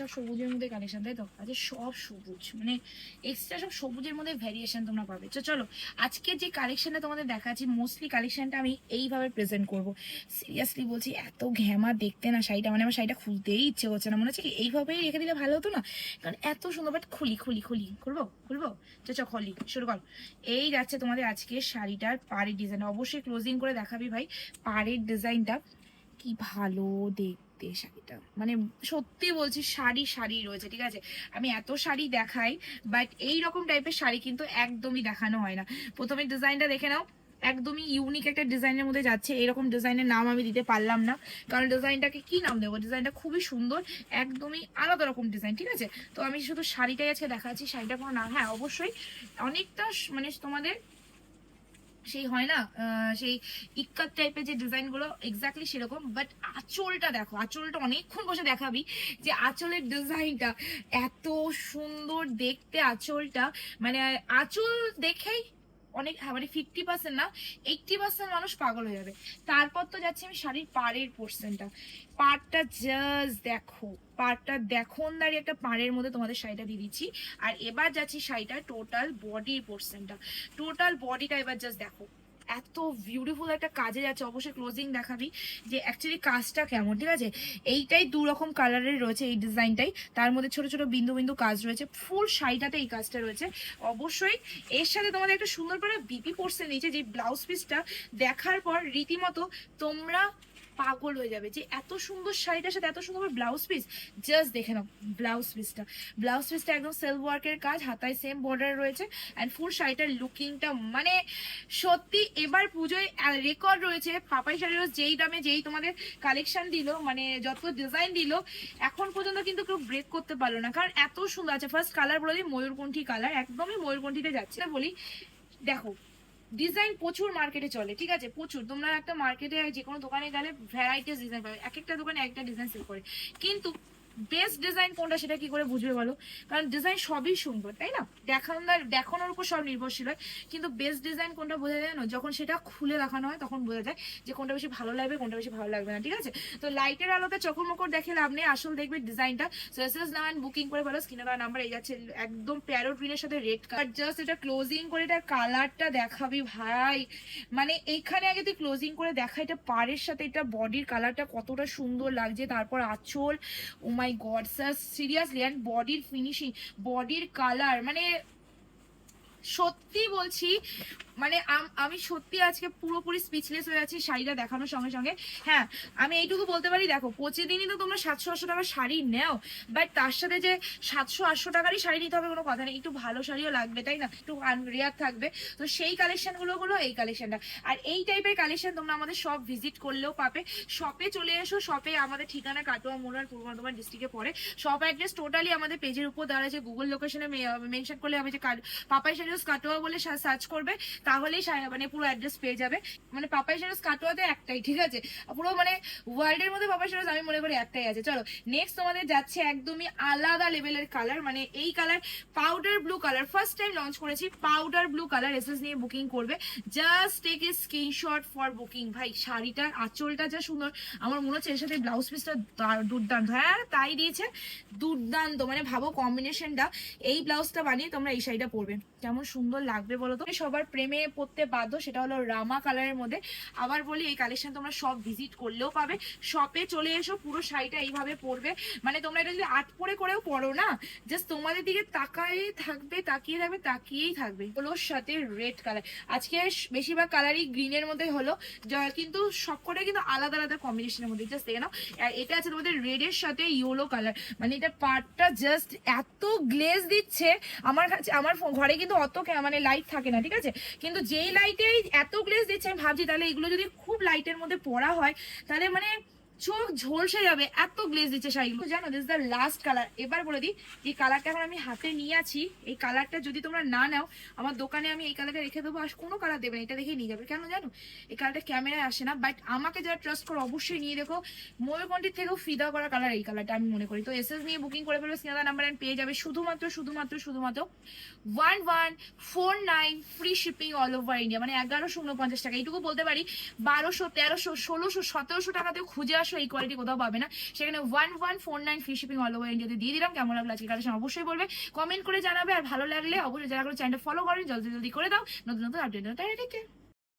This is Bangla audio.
সব সবুজের মধ্যে কালেকশন তাই তো? আজকে সব সবুজ মানে এক্সট্রা সব সবুজের মধ্যে ভ্যারিয়েশন তোমরা পাবে। তো চলো, আজকে যে কালেকশনটা তোমাদের দেখাচ্ছি মোস্টলি কালেকশনটা আমি এইভাবে প্রেজেন্ট করব। সিরিয়াসলি বলছি, এত ঘ্যামা দেখতে না শাড়িটা মানে আমার শাড়িটা খুলতেই ইচ্ছে করছে না। মনে হচ্ছে কি এইভাবেই রেখে দিলে ভালো হতো না? কারণ এত সুন্দর বাট খুলি খুলি খুলি। খুলবো? খুলবো? চ চ, খুলি, শুরু কর। এই যাচ্ছে তোমাদের আজকে শাড়িটার পাড়ের ডিজাইন অবশ্যই ক্লোজিং করে দেখাবি ভাই, পাড়ের ডিজাইনটা কি ভালো দেখতে শাড়িটা। মানে সত্যি বলছি, শাড়ি শাড়ি রয়েছে, ঠিক আছে? আমি এত শাড়ি দেখাই বাট এই রকম টাইপের শাড়ি কিন্তু একদমই দেখানো হয় না। প্রথমে ডিজাইনটা দেখে নাও, একদমই ইউনিক একটা ডিজাইনের মধ্যে যাচ্ছে। এরকম ডিজাইনের নাম আমি দিতে পারলাম না, কারণ ডিজাইনটাকে কি নাম দেবো? ডিজাইনটা খুবই সুন্দর, একদমই আলাদা রকম ডিজাইন, ঠিক আছে? তো আমি শুধু শাড়িটাই আজকে দেখাচ্ছি শাড়িটা কোনো নাম হ্যাঁ অবশ্যই। অনেকটা মানে তোমাদের সেই হয় না সেই ইক্কাত টাইপের যে ডিজাইনগুলো এক্স্যাক্টলি সেরকম বাট আঁচলটা দেখো, আঁচলটা অনেকক্ষণ বসে দেখাবি যে আঁচলের ডিজাইনটা এত সুন্দর দেখতে আঁচলটা মানে আঁচল দেখেই অনেক হ্যাঁ, মানে ফিফটি পার্সেন্ট না এইটটি পার্সেন্ট মানুষ পাগল হয়ে যাবে। তারপর তো যাচ্ছি আমি শাড়ির পাড়ের পোর্শনটা পাড়টা জাস্ট দেখো পাড়টা দেখুন দাঁড়িয়ে একটা পাড়ের মধ্যে তোমাদের শাড়িটা দিয়ে দিচ্ছি। আর এবার যাচ্ছি শাড়িটা টোটাল বডির পোর্শনটা টোটাল বডিটা এবার জাস্ট দেখো। এত বিউটিফুল একটা কাজে যাচ্ছে। অবশ্যই ক্লোজিং দেখাবি যে অ্যাকচুয়ালি কাজটা কেমন, ঠিক আছে? এইটাই দু রকম কালারের রয়েছে এই ডিজাইনটাই তার মধ্যে ছোট ছোট বিন্দু বিন্দু কাজ রয়েছে। ফুল শাড়িটাতে এই কাজটা রয়েছে। অবশ্যই এর সাথে তোমাদের একটা সুন্দর করে বিপি পড়ছে নিচে যে ব্লাউজ পিসটা দেখার পর রীতিমতো তোমরা পাগল হয়ে যাবে যে এত সুন্দর শাড়িটার সাথে এত সুন্দর ব্লাউজ পিস জাস্ট দেখে নাও ব্লাউজ পিসটা ব্লাউজ পিসটা একদম সেলফ ওয়ার্কের কাজ, হাতায় সেম বর্ডার রয়েছে। অ্যান্ড ফুল শাড়িটার লুকিংটা মানে সত্যি এবার পুজোয় রেকর্ড রয়েছে। পাপাই শাড়ির যেই দামে যেই তোমাদের কালেকশন দিল মানে যত ডিজাইন দিল, এখন পর্যন্ত কিন্তু কেউ ব্রেক করতে পারল না। কারণ এত সুন্দর আছে। ফার্স্ট কালার বলে দিই, ময়ূরকণ্ঠী কালার একদমই ময়ূরকণ্ঠীতে যাচ্ছে বলি। দেখো ডিজাইন প্রচুর মার্কেটে চলে, ঠিক আছে? প্রচুর। তোমরা একটা মার্কেটে যে কোনো দোকানে গেলে ভ্যারাইটিস ডিজাইন পাবে। এক একটা দোকানে একটা ডিজাইন সেল করে। কিন্তু বেস্ট ডিজাইন কোনটা সেটা কি করে বুঝবে বলো? কারণ ডিজাইন সবই সুন্দর, তাই না? দেখানোর দেখানোর উপর সব নির্ভরশীল হয়। কিন্তু বেস্ট ডিজাইন কোনটা বোঝা যায় না যখন সেটা খুলে দেখানো হয়, তখন বোঝা যায় যে কোনটা বেশি ভালো লাগবে, কোনটা বেশি ভালো লাগবে না, ঠিক আছে? তো লাইটের আলোতে চকর মকর দেখে লাভ নেই, আসল দেখবে ডিজাইনটা সার্সেস নাম বুকিং করে ফেলো স্ক্রিনে দেওয়া নাম্বার এই যাচ্ছে, একদম প্যারো গ্রিনের সাথে রেড কালার জাস্ট এটা ক্লোজিং করে এটা কালারটা দেখাবি ভাই। মানে এইখানে আগে তুই ক্লোজিং করে দেখা, এটা পাড়ের সাথে, এটা বডির কালারটা কতটা সুন্দর লাগছে, তারপর আঁচল। ও my god sir seriously and বডির ফিনিশিং বডির কালার মানে সত্যি বলছি মানে আমি সত্যি আজকে পুরোপুরি স্পিচলেস হয়ে আছি শাড়িটা দেখানোর সঙ্গে সঙ্গে। হ্যাঁ আমি এইটুকু বলতে পারি, দেখো, প্রতিদিনই তো তোমরা সাতশো আটশো টাকার শাড়ি নেও বাট তার সাথে যে সাতশো আটশো টাকারই শাড়ি নিতে হবে কোনো কথা নেই, একটু ভালো শাড়িও লাগবে, তাই না? একটু রেয়ার থাকবে। তো সেই কালেকশনগুলো হলো এই কালেকশনটা আর এই টাইপের কালেকশন তোমরা আমাদের সব ভিজিট করলেও পাবে। শপে চলে এসো শপে আমাদের ঠিকানা কাটোয়া মোড়ার পূর্ব বর্ধমান ডিস্ট্রিক্টে পড়ে। শপ অ্যাড্রেস টোটালি আমাদের পেজের উপর দেওয়া আছে গুগল লোকেশনে মেনশন করলে আমি যে পাপাই শাড়িস কাটোয়া বলে সার্চ করবে, তাহলেই মানে পুরো অ্যাড্রেস পেয়ে যাবে। মানে পাপাই শাড়িস কাটোয়াতে একটাই, ঠিক আছে? পুরো মানে ওয়ার্ল্ডের মধ্যে পাপাই শাড়িস আমি মনে করি একটাই আছে। চলো নেক্সট তোমাদের যাচ্ছে একদমই আলাদা লেভেলের কালার মানে এই colour powder blue colour first time launch করেছি পাউডার ব্লু কালার এসএস নিয়ে বুকিং করবে। Just take a screenshot for booking ভাই, শাড়িটার আঁচলটা যা সুন্দর, আমার মনে হচ্ছে এর সাথে ব্লাউজ পিসটা দুর্দান্ত। হ্যাঁ তাই দিয়েছে। দুর্দান্ত মানে ভাবো কম্বিনেশনটা এই ব্লাউজটা বানিয়ে তোমরা এই শাড়িটা পরবে। কেমন সুন্দর লাগবে বলো তো? সবার প্রেমে পড়তে বাধ্য, সেটা হলো রামা কালারের মধ্যে। আবার বলি, এই কালেকশন তোমরা সব ভিজিট করলেও পাবে। শপে চলে এসো, পুরো শাড়িটা এইভাবে পরবে। মানে তোমরা এটা যদি আট পরে করেও পরো না জাস্ট তোমাদের দিকে তাকাই থাকবে, তাকিয়ে থাকবে, তাকিয়েই থাকবে। ওর সাথে রেড কালার আজকে বেশিরভাগ কালারই গ্রিনের মধ্যে হলো কিন্তু সবকটা কিন্তু আলাদা আলাদা কম্বিনেশনের মধ্যে। জাস্ট দেখে নাও এটা আছে তোমাদের রেডের সাথে ইয়েলো কালার মানে এটা পার্টটা জাস্ট এত গ্লেজ দিচ্ছে, আমার কাছে আমার ঘরে কিন্তু অত মানে লাইট থাকে না, ঠিক আছে? কিন্তু যেই লাইটে এত গ্লেজ দিচ্ছে, আমি ভাবছি তাহলে এগুলো যদি খুব লাইটের মধ্যে পড়া হয়, তাহলে মানে চোখ ঝলসে যাবে, এত গ্লেজ দিচ্ছে শাড়িগুলো। জানো দিস দ্য লাস্ট কালার এবার বলে দিই, এই কালারটা এখন আমি হাতে নিয়ে আছি। এই কালারটা যদি তোমরা না নাও, আমার দোকানে আমি এই কালারটা রেখে দেবো, আর কোনো কালার দেবে না, এটা দেখে নিয়ে যাবে। কেন জানো, এই কালারটা ক্যামেরায় আসে না বাট আমাকে যারা ট্রাস্ট করো, অবশ্যই নিয়ে দেখো। ময়ূরকণ্ঠীর থেকেও ফিদা করা কালার এই কালারটা আমি মনে করি। তো এস এস নিয়ে বুকিং করে ফেলবে, স্নেহা নাম্বার অ্যান্ড পেয়ে যাবে শুধুমাত্র শুধুমাত্র শুধুমাত্র one one four nine free shipping all over India মানে এগারোশো উনপঞ্চাশ টাকা। এইটুকু বলতে পারি, বারোশো, তেরোশো, ষোলোশো, সতেরোশো টাকাতেও খুঁজে আসো এই কোয়ালিটি কোথাও পাবে না। সেখানে one one four nine free shipping all over ইন্ডিয়াতে দিয়ে দিলাম। কেমন লাগল আজকে কালেকশন অবশ্যই বলবে। কমেন্ট করে জানাবে। আর ভালো লাগলে অবশ্যই যারা করে চ্যানেলটা ফলো করেন, জলদি জলদি করে দাও। নতুন নতুন আপডেট